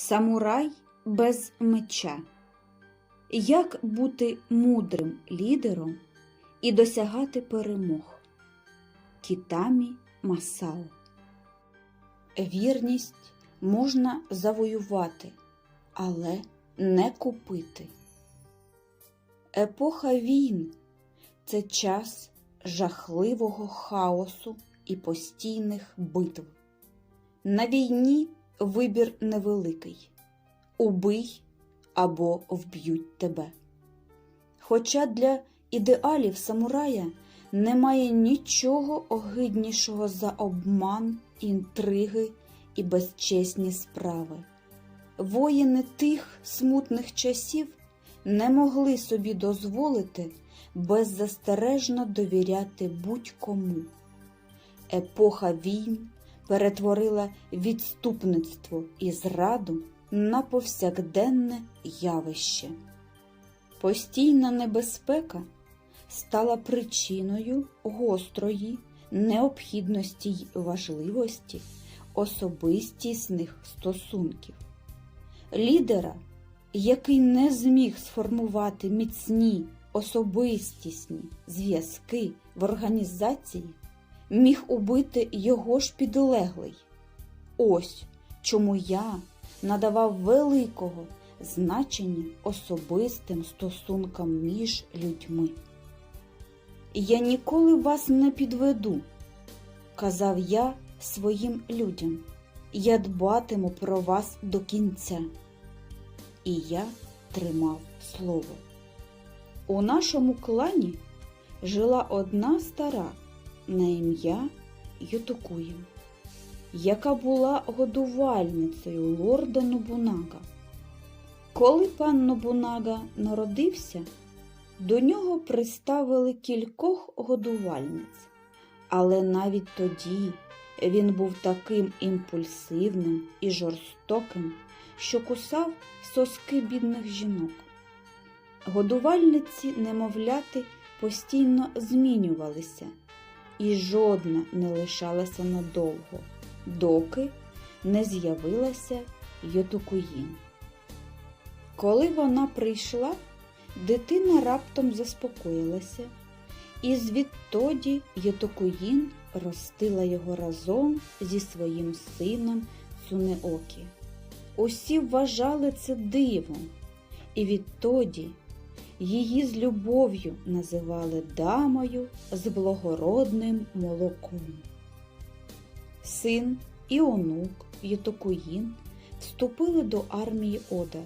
Самурай без меча. Як бути мудрим лідером і досягати перемог? Кітамі Масао. Вірність можна завоювати, але не купити. Епоха війн це час жахливого хаосу і постійних битв. На війні вибір невеликий убий або вб'ють тебе. Хоча для ідеалів самурая немає нічого огиднішого за обман, інтриги і безчесні справи. Воїни тих смутних часів не могли собі дозволити беззастережно довіряти будь-кому. Епоха війн перетворила відступництво і зраду на повсякденне явище. Постійна небезпека стала причиною гострої необхідності й важливості особистісних стосунків. Лідера, який не зміг сформувати міцні особистісні зв'язки в організації, міг убити його ж підлеглий. Ось чому я надавав великого значення особистим стосункам між людьми. Я ніколи вас не підведу, казав я своїм людям. Я дбатиму про вас до кінця. І я тримав слово. У нашому клані жила одна стара на ім'я Ютокуя, яка була годувальницею лорда Нобунага. Коли пан Нобунага народився, до нього приставили кількох годувальниць, але навіть тоді він був таким імпульсивним і жорстоким, що кусав соски бідних жінок. Годувальниці немовляти постійно змінювалися, і жодна не лишалася надовго, доки не з'явилася Йотокуїн. Коли вона прийшла, дитина раптом заспокоїлася, і звідтоді Йотокуїн ростила його разом зі своїм сином Цунеокі. Усі вважали це дивом, і відтоді її з любов'ю називали дамою з благородним молоком. Син і онук Ютокуїн вступили до армії Ода,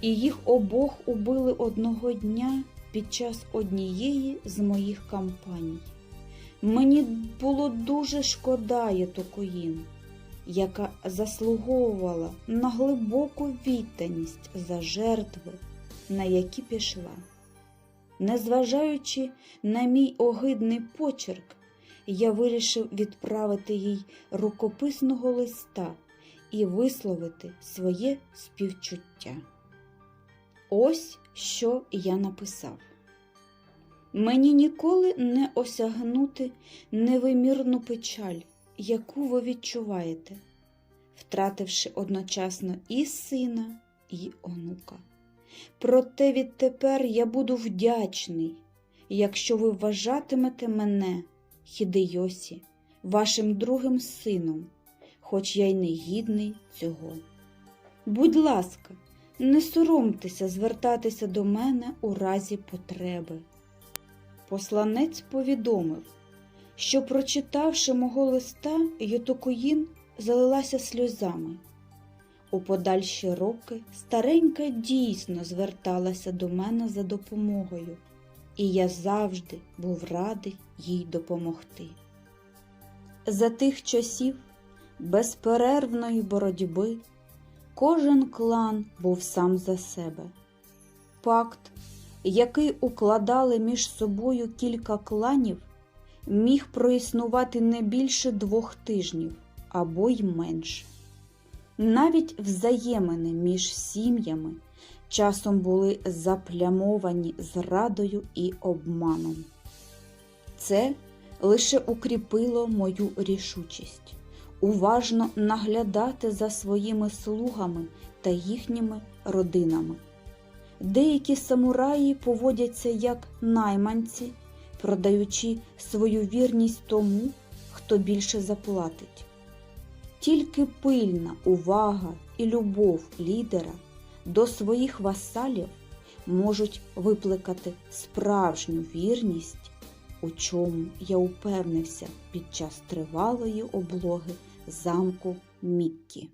і їх обох убили одного дня під час однієї з моїх кампаній. Мені було дуже шкода Ютокуїн, яка заслуговувала на глибоку відданість за жертви, на які пішла. Незважаючи на мій огидний почерк, я вирішив відправити їй рукописного листа і висловити своє співчуття. Ось що я написав. Мені ніколи не осягнути невимірну печаль, яку ви відчуваєте, втративши одночасно і сина, і онука. Проте відтепер я буду вдячний, якщо ви вважатимете мене, Хідейосі, вашим другим сином, хоч я й не гідний цього. Будь ласка, не соромтеся звертатися до мене у разі потреби. Посланець повідомив, що, прочитавши мого листа, Йотокуїн залилася сльозами. У подальші роки старенька дійсно зверталася до мене за допомогою, і я завжди був радий їй допомогти. За тих часів безперервної боротьби кожен клан був сам за себе. Пакт, який укладали між собою кілька кланів, міг проіснувати не більше двох тижнів або й менше. Навіть взаємини між сім'ями часом були заплямовані зрадою і обманом. Це лише укріпило мою рішучість. уважно наглядати за своїми слугами та їхніми родинами. Деякі самураї поводяться як найманці, продаючи свою вірність тому, хто більше заплатить. Тільки пильна увага і любов лідера до своїх васалів можуть викликати справжню вірність, у чому я упевнився під час тривалої облоги замку Міккі.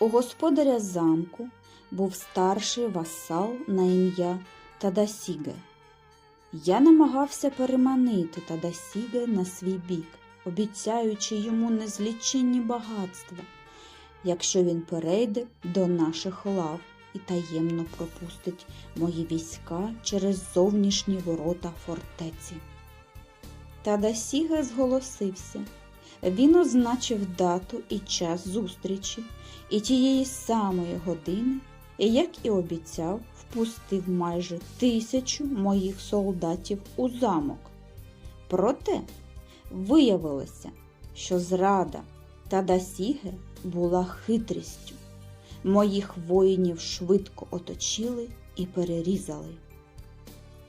У господаря замку був старший васал на ім'я Тадасіге. Я намагався переманити Тадасіге на свій бік, обіцяючи йому незліченні багатства, якщо він перейде до наших лав і таємно пропустить мої війська через зовнішні ворота фортеці. Тадасіге зголосився. Він означив дату і час зустрічі, і тієї самої години, як і обіцяв, впустив майже тисячу моїх солдатів у замок. Проте виявилося, що зрада Тадасіге була хитрістю. Моїх воїнів швидко оточили і перерізали.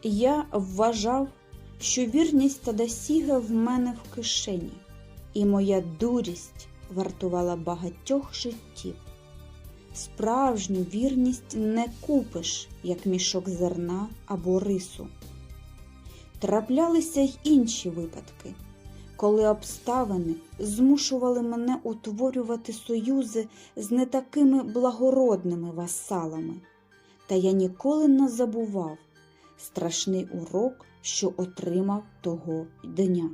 Я вважав, що вірність Тадасіга в мене в кишені, і моя дурість вартувала багатьох життів. Справжню вірність не купиш, як мішок зерна або рису. Траплялися й інші випадки, коли обставини змушували мене утворювати союзи з не такими благородними васалами, та я ніколи не забував страшний урок, що отримав того дня.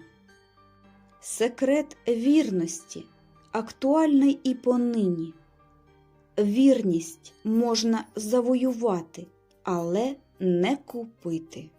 Секрет вірності актуальний і понині. Вірність можна завоювати, але не купити.